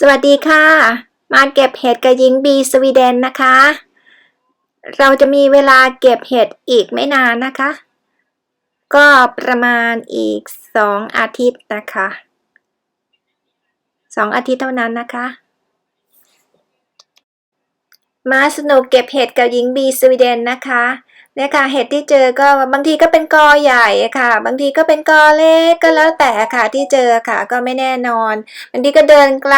สวัสดีค่ะ มาเก็บเห็ดกับหญิงบีสวีเดนนะคะ เราจะมีเวลาเก็บเห็ดอีกไม่นานนะคะ ก็ประมาณอีกสองอาทิตย์นะคะสองอาทิตย์เท่านั้นนะคะ มาสนุกเก็บเห็ดกับหญิงบีสวีเดนนะคะ เนี่ยค่ะเห็ดที่เจอก็บางทีก็เป็นกอใหญ่ค่ะ บางทีก็เป็นกอเล็กก็แล้วแต่ค่ะที่เจอค่ะก็ไม่แน่นอนบางทีก็เดินไกล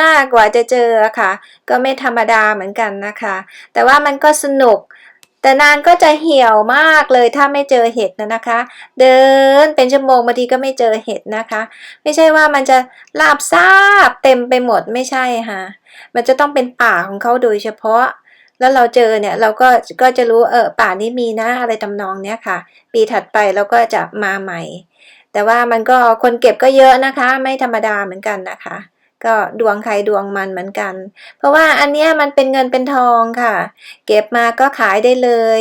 มากกว่าจะเจอค่ะ ก็ไม่ธรรมดาเหมือนกันนะคะ แต่ว่ามันก็สนุก แต่นานก็จะเหี่ยวมากเลยถ้าไม่เจอเห็ดนะนะคะ เดินเป็นชั่วโมงบางทีก็ไม่เจอเห็ดนะคะ ไม่ใช่ว่ามันจะลาบซาบเต็มไปหมดไม่ใช่ค่ะ มันจะต้องเป็นป่าของเขาโดยเฉพาะ แล้วเราเจอเนี่ยเราก็ก็จะรู้เออป่านี้มีนะอะไรทำนองเนี้ยค่ะ ปีถัดไปเราก็จะมาใหม่ แต่ว่ามันก็คนเก็บก็เยอะนะคะ ไม่ธรรมดาเหมือนกันนะคะ ก็ดวงใครดวงมันเหมือนกัน เพราะว่าอันเนี้ยมันเป็นเงินเป็นทองค่ะ เก็บมาก็ขายได้เลย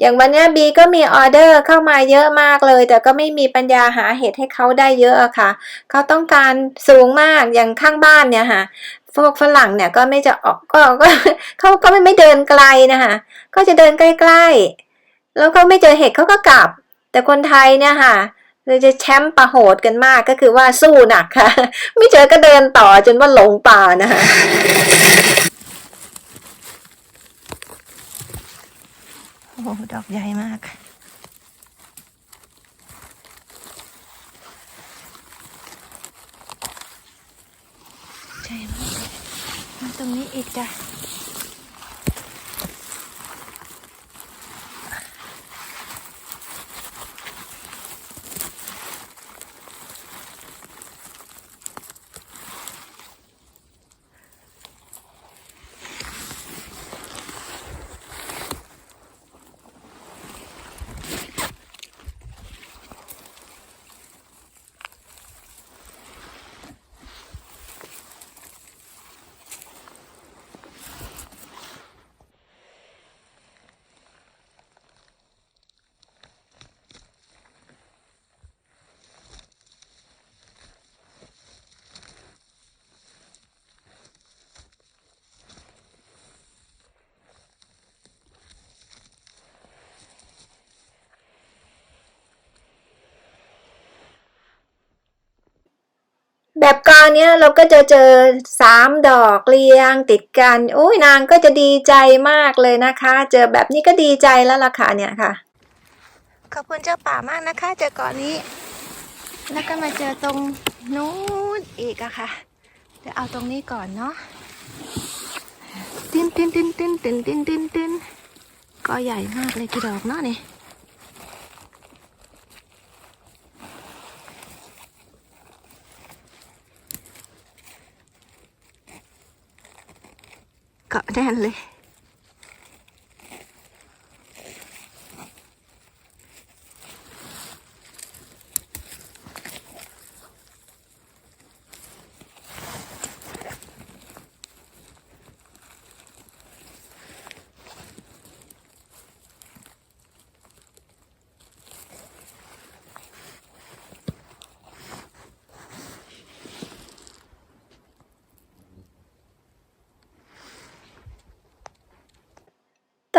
อย่างวันเนี้ยบีก็มีออเดอร์เข้ามาเยอะมากเลย แต่ก็ไม่มีปัญญาหาเห็ดให้เขาได้เยอะอะค่ะ เขาต้องการสูงมากอย่างข้างบ้านเนี่ยค่ะ พวกฝรั่งเนี่ยก็ไม่จะออกก็ก็เขาก็ไม่ไม่เดินไกลนะคะก็จะเดินใกล้ๆ แล้วก็ไม่เจอเห็ดเขาก็กลับ แต่คนไทยเนี่ยค่ะเราจะแชมป์ประโหดกันมากก็คือว่าสู้หนักค่ะ ไม่เจอก็เดินต่อจนว่าหลงป่านะคะโอ้ดอกใหญ่มากใช่มากม ตรงนี้อีกจ้ะ แบบกรเนี้ยเราก็จะเจอสามดอกเรียงติดกันโอ้ยนางก็จะดีใจมากเลยนะคะ เจอแบบนี้ก็ดีใจแล้วล่ะค่ะเนี่ยค่ะ ขอบคุณเจ้าป่ามากนะคะ เจอก่อนนี้ แล้วก็มาเจอตรงนู้นอีกอะค่ะเดี๋ยวเอาตรงนี้ก่อนเนาะติ้นติ้นติ้นติ้นติ้นติ้นติ้นติ้นก็ใหญ่มากเลยกี่ดอกเนาะเนี่ย 累。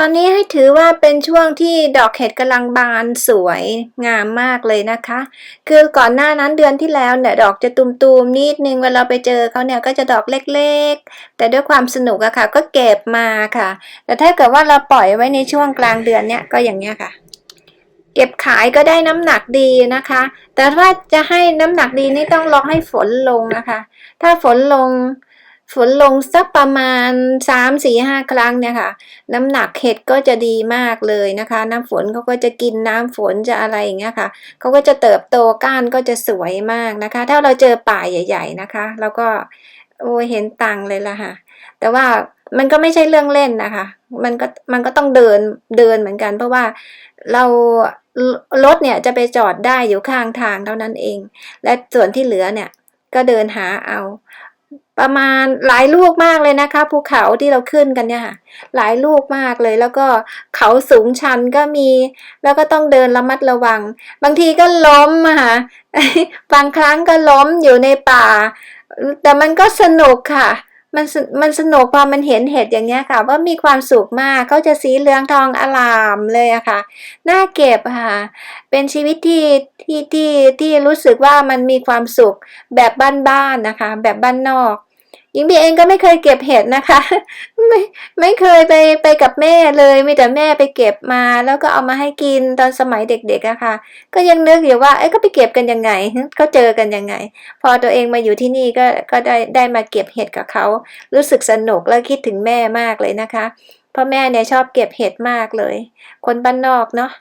อนนี้ให้ถือว่าเป็นช่วงที่ดอกเห็ดกำลังบานสวยงามมากเลยนะคะ คือก่อนหน้านั้นเดือนที่แล้วเนี่ยดอกจะตุมๆนิดนึงเวลาไปเจอเขาเนี่ยก็จะดอกเล็กๆ แต่ด้วยความสนุกอะค่ะ ก็เก็บมาค่ะ แต่ถ้าเกิดว่าเราปล่อยไว้ในช่วงกลางเดือนเนี่ยก็อย่างเงี้ยค่ะ เก็บขายก็ได้น้ำหนักดีนะคะ แต่ถ้าจะให้น้ำหนักดีนี่ต้องรอให้ฝนลงนะคะ ถ้าฝนลง ฝนลงสักประมาณสามสี่ห้าครั้งเนี่ยค่ะ น้ำหนักเห็ดก็จะดีมากเลยนะคะ น้ำฝนเขาก็จะกินน้ำฝนจะอะไรอย่างเงี้ยค่ะเขาก็จะเติบโตก้านก็จะสวยมากนะคะ ถ้าเราเจอป่าใหญ่ ๆนะคะ แล้วก็โอ้เห็นตังเลยละค่ะ แต่ว่ามันก็ไม่ใช่เรื่องเล่นนะคะ มันก็มันก็ต้องเดินเดินเหมือนกัน เพราะว่าเรารถเนี่ยจะไปจอดได้อยู่ข้างทางเท่านั้นเอง และส่วนที่เหลือเนี่ยก็เดินหาเอา ประมาณหลายลูกมากเลยนะคะภูเขาที่เราขึ้นกันเนี่ยค่ะหลายลูกมากเลย แล้วก็เขาสูงชันก็มี แล้วก็ต้องเดินระมัดระวัง บางทีก็ล้มค่ะบางครั้งก็ล้มอยู่ในป่า แต่มันก็สนุกค่ะมันสมันสนุกพอมันเห็นเห็ดอย่างเงี้ยค่ะ ว่ามีความสุขมากเขาจะสีเหลืองทองอลามเลยอะค่ะน่าเก็บค่ะ เป็นชีวิตที่ที่ที่ที่รู้สึกว่ามันมีความสุขแบบบ้านๆนะคะ แบบบ้านนอก หญิงบีเองก็ไม่เคยเก็บเห็ดนะคะ ไม่ไม่เคยไปไปกับแม่เลยมีแต่แม่ไปเก็บมา แล้วก็เอามาให้กินตอนสมัยเด็กๆอะค่ะ ก็ยังนึกอยู่ว่าเอ้ก็ไปเก็บกันยังไงเขาเจอกันยังไง พอตัวเองมาอยู่ที่นี่ก็ก็ได้ได้มาเก็บเห็ดกับเขา รู้สึกสนุกและคิดถึงแม่มากเลยนะคะเพราะแม่เนี่ยชอบเก็บเห็ดมากเลย คนบ้านนอกเนาะ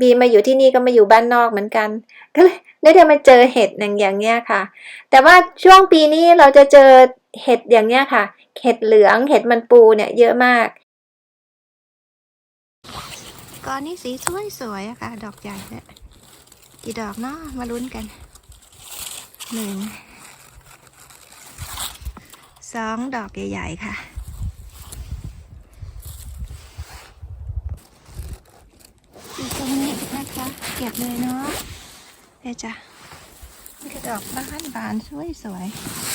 บีมาอยู่ที่นี่ก็มาอยู่บ้านนอกเหมือนกันก็เลยได้มาเจอเห็ดอย่างเงี้ยค่ะ แต่ว่าช่วงปีนี้เราจะเจอ เห็ดอย่างเงี้ยค่ะ เห็ดเหลือง เห็ดมันปูเนี่ยเยอะมาก ก่อนนี้สีสวยสวยอะค่ะ ดอกใหญ่เนี่ยกี่ดอกเนาะมาลุ้นกัน หนึ่ง สองดอกใหญ่ๆค่ะอยู่ตรงนี้นะคะ เก็บเลยเนาะเดี๋ยวจ้ะนี่ก็ดอกบ้านบานสวยสวยๆ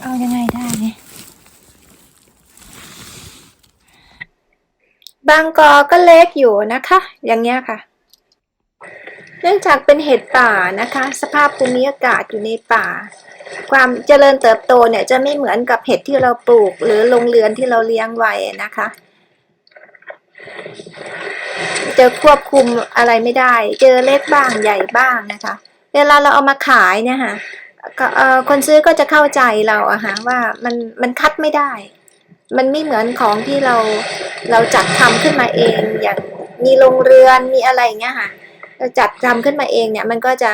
เอายังไงได้เนี่ยบางกอก็เล็กอยู่นะคะ อย่างเงี้ยค่ะ เนื่องจากเป็นเห็ดป่านะคะ สภาพภูมิอากาศอยู่ในป่า ความเจริญเติบโตเนี่ยจะไม่เหมือนกับเห็ดที่เราปลูก หรือโรงเรือนที่เราเลี้ยงไว้นะคะ จะควบคุมอะไรไม่ได้ เจอเล็กบ้างใหญ่บ้างนะคะ เวลาเราเอามาขายเนี่ยค่ะ คนซื้อก็จะเข้าใจเราอะฮะว่ามันมันคัดไม่ได้ มันไม่เหมือนของที่เราเราจัดทำขึ้นมาเองอย่างมีโรงเรือนมีอะไรอย่างเงี้ยค่ะเราจัดทำขึ้นมาเองเนี่ยมันก็จะ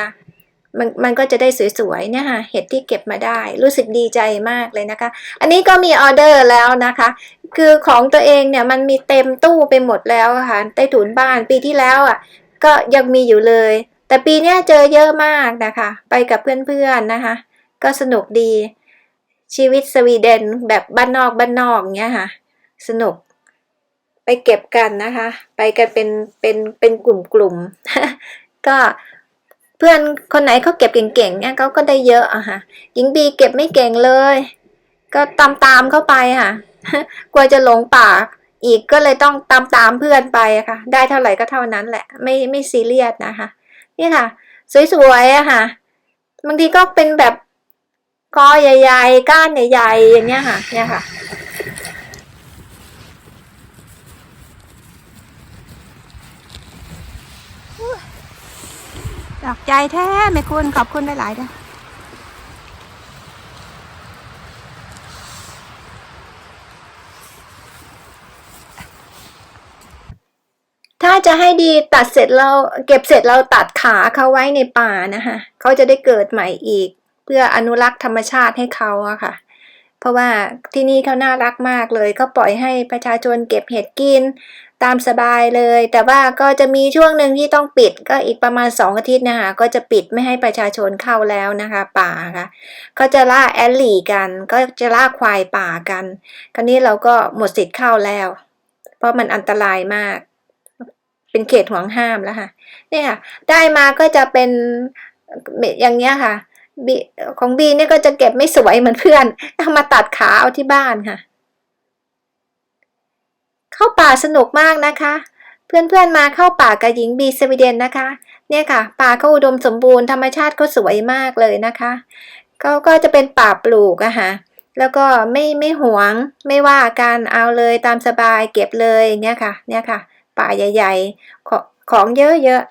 มันมันก็จะได้สวยๆเนี่ยค่ะเห็ดที่เก็บมาได้ รู้สึกดีใจมากเลยนะคะ อันนี้ก็มีออเดอร์แล้วนะคะ คือของตัวเองเนี่ยมันมีเต็มตู้ไปหมดแล้วค่ะใต้ถุนบ้านปีที่แล้วอะก็ยังมีอยู่เลย แต่ปีนี้เจอเยอะมากนะคะ ไปกับเพื่อนๆนะคะ ก็สนุกดี ชีวิตสวีเดนแบบบ้านนอกบ้านนอกเงี้ยค่ะ สนุก ไปเก็บกันนะคะ ไปกันเป็นเป็นเป็นกลุ่มกลุ่มๆก็เพื่อนคนไหนเขาเก็บเก่งๆเนี่ยเขาก็ได้เยอะอะค่ะหญิงบีเก็บไม่เก่งเลย ก็ตามตามเข้าไปค่ะ กลัวจะหลงป่าอีกก็เลยต้องตามตามเพื่อนไปอะค่ะ ได้เท่าไหร่ก็เท่านั้นแหละ ไม่ไม่ซีเรียสนะคะ นี่ค่ะ สวยๆอะค่ะบางทีก็เป็นแบบกอใหญ่ๆ ก้านใหญ่ๆอย่างเงี้ยค่ะเนี่ยค่ะดอกใจแท้ไม่คุณขอบคุณหลายๆด้วาจะให้ ดีตัดเสร็จเราเก็บเสร็จเราตัดขาเขาไว้ในป่านะคะเขาจะได้เกิดใหม่อีก เพื่ออนุรักษ์ธรรมชาติให้เขาอะค่ะ เพราะว่าที่นี่เขาน่ารักมากเลยเขาปล่อยให้ประชาชนเก็บเห็ดกินตามสบายเลย แต่ว่าก็จะมีช่วงหนึ่งที่ต้องปิดก็อีกประมาณสองอาทิตย์นะคะก็จะปิดไม่ให้ประชาชนเข้าแล้วนะคะ ป่าค่ะก็จะล่าแอลลี่กัน ก็จะล่าควายป่ากัน คราวนี้เราก็หมดสิทธิ์เข้าแล้ว เพราะมันอันตรายมาก เป็นเขตห่วงห้ามแล้วค่ะเนี่ยค่ะ ได้มาก็จะเป็นอย่างเงี้ยค่ะบีของบีเนี่ยก็จะเก็บไม่สวยเหมือนเพื่อนเอามาตัดขาเอาที่บ้านค่ะ เข้าป่าสนุกมากนะคะ เพื่อนๆมาเข้าป่ากับหญิงบีสวีเดนนะคะ เนี่ยค่ะ ป่าก็อุดมสมบูรณ์ธรรมชาติก็สวยมากเลยนะคะก็ก็จะเป็นป่าปลูกอะค่ะแล้วก็ไม่ไม่หวงไม่ว่าการเอาเลยตามสบายเก็บเลยอย่างเงี้ยค่ะ เนี่ยค่ะ ป่าใหญ่ ๆ ของของเยอะ